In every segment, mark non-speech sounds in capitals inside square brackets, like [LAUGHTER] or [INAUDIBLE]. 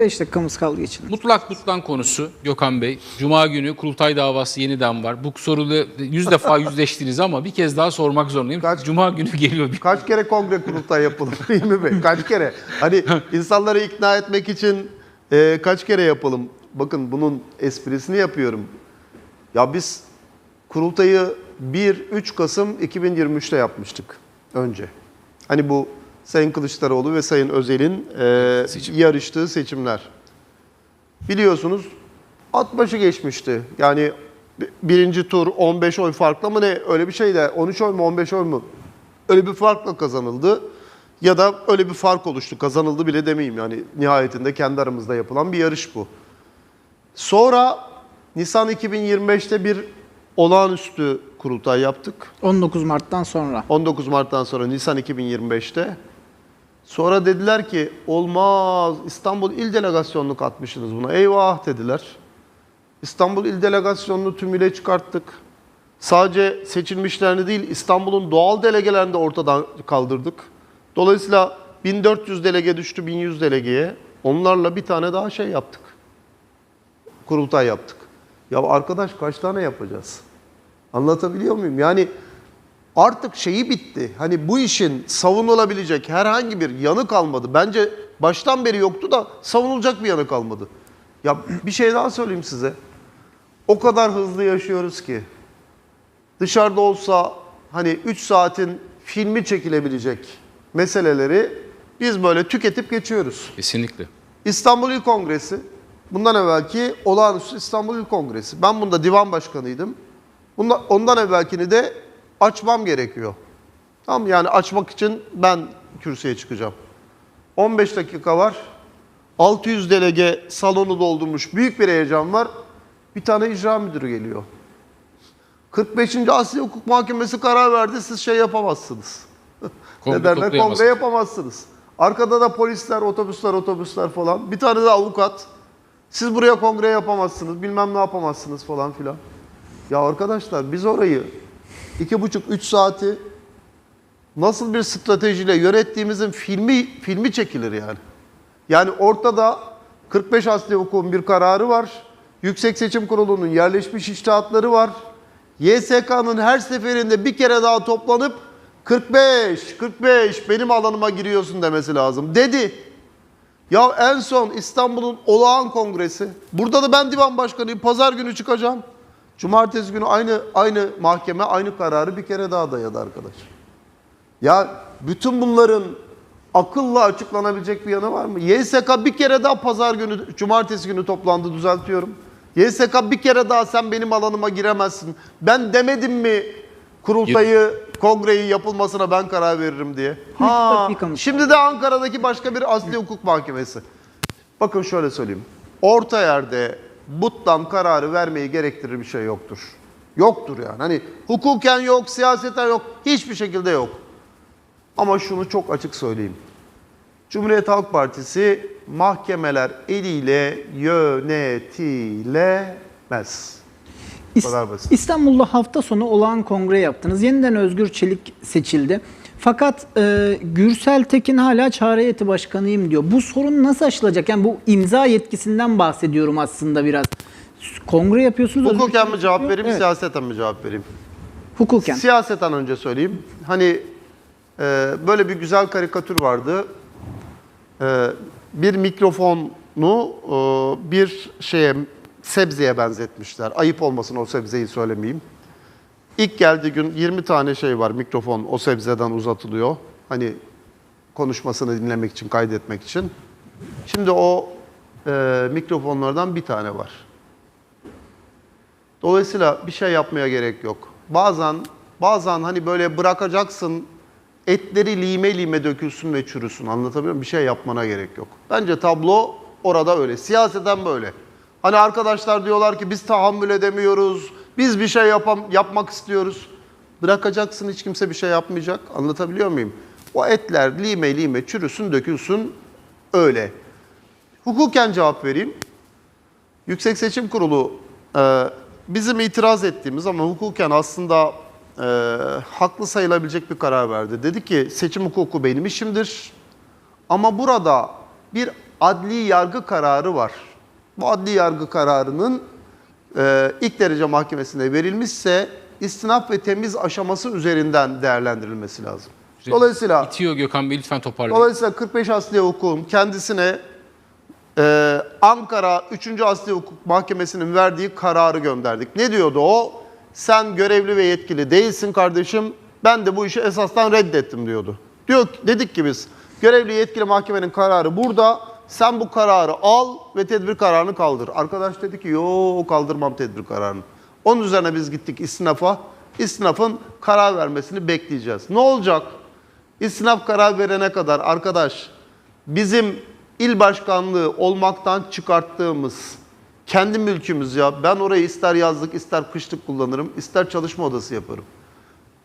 5 dakikamız kaldı geçelim. Mutlak butlan konusu Gökhan Bey. Cuma günü kurultay davası yeniden var. Bu soruyla yüz defa [LAUGHS] yüzleştiniz ama bir kez daha sormak zorundayım. Kaç- Cuma günü geliyor. Bir... Kaç kere kongre kurultay yapılır [LAUGHS] Hilmi Bey? Kaç kere? Hani insanları ikna etmek için e, kaç kere yapalım? Bakın bunun esprisini yapıyorum. Ya biz kurultayı 1-3 Kasım 2023'te yapmıştık önce. Hani bu Sayın Kılıçdaroğlu ve Sayın Özel'in e, Seçim. yarıştığı seçimler. Biliyorsunuz at başı geçmişti. Yani bi- birinci tur 15 oy farklı mı ne öyle bir şey de 13 oy mu 15 oy mu öyle bir farkla kazanıldı. Ya da öyle bir fark oluştu. Kazanıldı bile demeyeyim yani nihayetinde kendi aramızda yapılan bir yarış bu. Sonra Nisan 2025'te bir olağanüstü kurultay yaptık. 19 Mart'tan sonra. 19 Mart'tan sonra Nisan 2025'te. Sonra dediler ki olmaz İstanbul İl Delegasyonunu katmışsınız buna. Eyvah dediler. İstanbul İl Delegasyonunu tümüyle çıkarttık. Sadece seçilmişlerini değil İstanbul'un doğal delegelerini de ortadan kaldırdık. Dolayısıyla 1400 delege düştü 1100 delegeye. Onlarla bir tane daha şey yaptık. Kurultay yaptık. Ya arkadaş kaç tane yapacağız? Anlatabiliyor muyum? Yani artık şeyi bitti. Hani bu işin savunulabilecek herhangi bir yanı kalmadı. Bence baştan beri yoktu da savunulacak bir yanı kalmadı. Ya bir şey daha söyleyeyim size. O kadar hızlı yaşıyoruz ki. Dışarıda olsa hani 3 saatin filmi çekilebilecek meseleleri biz böyle tüketip geçiyoruz. Kesinlikle. İstanbul İl Kongresi, bundan evvelki olağanüstü İstanbul İl Kongresi. Ben bunda divan başkanıydım. Bundan, ondan evvelkini de açmam gerekiyor. Tamam yani açmak için ben kürsüye çıkacağım. 15 dakika var. 600 delege salonu doldurmuş. Büyük bir heyecan var. Bir tane icra müdürü geliyor. 45. Asya Hukuk Mahkemesi karar verdi. Siz şey yapamazsınız. [LAUGHS] Ne derler? Kongre yapamazsınız. Arkada da polisler, otobüsler, otobüsler falan. Bir tane de avukat. Siz buraya kongre yapamazsınız, bilmem ne yapamazsınız falan filan. Ya arkadaşlar biz orayı iki buçuk, üç saati nasıl bir stratejiyle yönettiğimizin filmi filmi çekilir yani. Yani ortada 45 asli hukukun bir kararı var. Yüksek Seçim Kurulu'nun yerleşmiş iştahatları var. YSK'nın her seferinde bir kere daha toplanıp 45, 45 benim alanıma giriyorsun demesi lazım dedi. Ya en son İstanbul'un olağan kongresi. Burada da ben divan başkanıyım. Pazar günü çıkacağım. Cumartesi günü aynı aynı mahkeme aynı kararı bir kere daha dayadı arkadaş. Ya bütün bunların akılla açıklanabilecek bir yanı var mı? YSK bir kere daha pazar günü, cumartesi günü toplandı düzeltiyorum. YSK bir kere daha sen benim alanıma giremezsin. Ben demedim mi kurultayı, kongreyi yapılmasına ben karar veririm diye. Ha, şimdi de Ankara'daki başka bir asli hukuk mahkemesi. Bakın şöyle söyleyeyim. Orta yerde buttan kararı vermeyi gerektirir bir şey yoktur. Yoktur yani. Hani hukuken yok, siyaseten yok, hiçbir şekilde yok. Ama şunu çok açık söyleyeyim. Cumhuriyet Halk Partisi mahkemeler eliyle yönetilemez. Bu kadar basit. İstanbul'da hafta sonu olağan kongre yaptınız. Yeniden Özgür Çelik seçildi. Fakat e, Gürsel Tekin hala çağrı heyeti başkanıyım diyor. Bu sorun nasıl aşılacak? Yani bu imza yetkisinden bahsediyorum aslında biraz. Kongre yapıyorsunuz. Hukuken mi cevap yapıyor. vereyim, Evet, siyaseten mi cevap vereyim? Hukuken. Siyaseten önce söyleyeyim. Hani e, böyle bir güzel karikatür vardı. E, bir mikrofonu e, bir şeye sebzeye benzetmişler. Ayıp olmasın o sebzeyi söylemeyeyim. İlk geldiği gün 20 tane şey var mikrofon o sebzeden uzatılıyor. Hani konuşmasını dinlemek için, kaydetmek için. Şimdi o e, mikrofonlardan bir tane var. Dolayısıyla bir şey yapmaya gerek yok. Bazen bazen hani böyle bırakacaksın etleri lime lime dökülsün ve çürüsün. Anlatabiliyor muyum? Bir şey yapmana gerek yok. Bence tablo orada öyle. Siyaseten böyle. Hani arkadaşlar diyorlar ki biz tahammül edemiyoruz. Biz bir şey yapam yapmak istiyoruz. Bırakacaksın hiç kimse bir şey yapmayacak. Anlatabiliyor muyum? O etler lime lime çürüsün, dökülsün öyle. Hukuken cevap vereyim. Yüksek Seçim Kurulu e, bizim itiraz ettiğimiz ama hukuken aslında e, haklı sayılabilecek bir karar verdi. Dedi ki seçim hukuku benim işimdir. Ama burada bir adli yargı kararı var. Bu adli yargı kararının e, ilk derece mahkemesinde verilmişse istinaf ve temiz aşaması üzerinden değerlendirilmesi lazım. Dolayısıyla İtiyor Gökhan Bey lütfen toparlayın. Dolayısıyla 45 Asliye Hukuk'un kendisine e, Ankara 3. Asliye Hukuk Mahkemesi'nin verdiği kararı gönderdik. Ne diyordu o? Sen görevli ve yetkili değilsin kardeşim. Ben de bu işi esastan reddettim diyordu. Diyor dedik ki biz görevli yetkili mahkemenin kararı burada. Sen bu kararı al ve tedbir kararını kaldır. Arkadaş dedi ki yo kaldırmam tedbir kararını. Onun üzerine biz gittik istinafa. İstinafın karar vermesini bekleyeceğiz. Ne olacak? İstinaf karar verene kadar arkadaş bizim il başkanlığı olmaktan çıkarttığımız kendi mülkümüz ya. Ben orayı ister yazlık ister kışlık kullanırım, ister çalışma odası yaparım.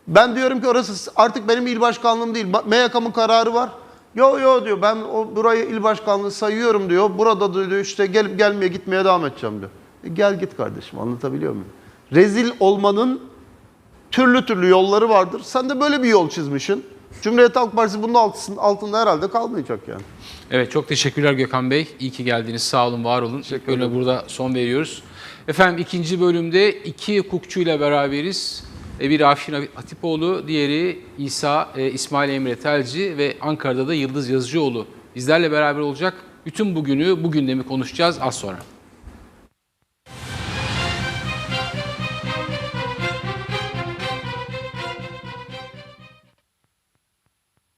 Ben diyorum ki orası artık benim il başkanlığım değil. MYK'mın kararı var. Yo yo diyor ben o burayı il başkanlığı sayıyorum diyor. Burada da diyor işte gelip gelmeye gitmeye devam edeceğim diyor. E gel git kardeşim anlatabiliyor muyum? Rezil olmanın türlü türlü yolları vardır. Sen de böyle bir yol çizmişsin. Cumhuriyet Halk Partisi bunun altısın- altında herhalde kalmayacak yani. Evet çok teşekkürler Gökhan Bey. İyi ki geldiniz. Sağ olun, var olun. Bölüme burada son veriyoruz. Efendim ikinci bölümde iki hukukçuyla beraberiz. Biri Afşin Hatipoğlu, diğeri İsa e, İsmail Emre Telci ve Ankara'da da Yıldız Yazıcıoğlu bizlerle beraber olacak. Bütün bugünü, bu gündemi konuşacağız az sonra.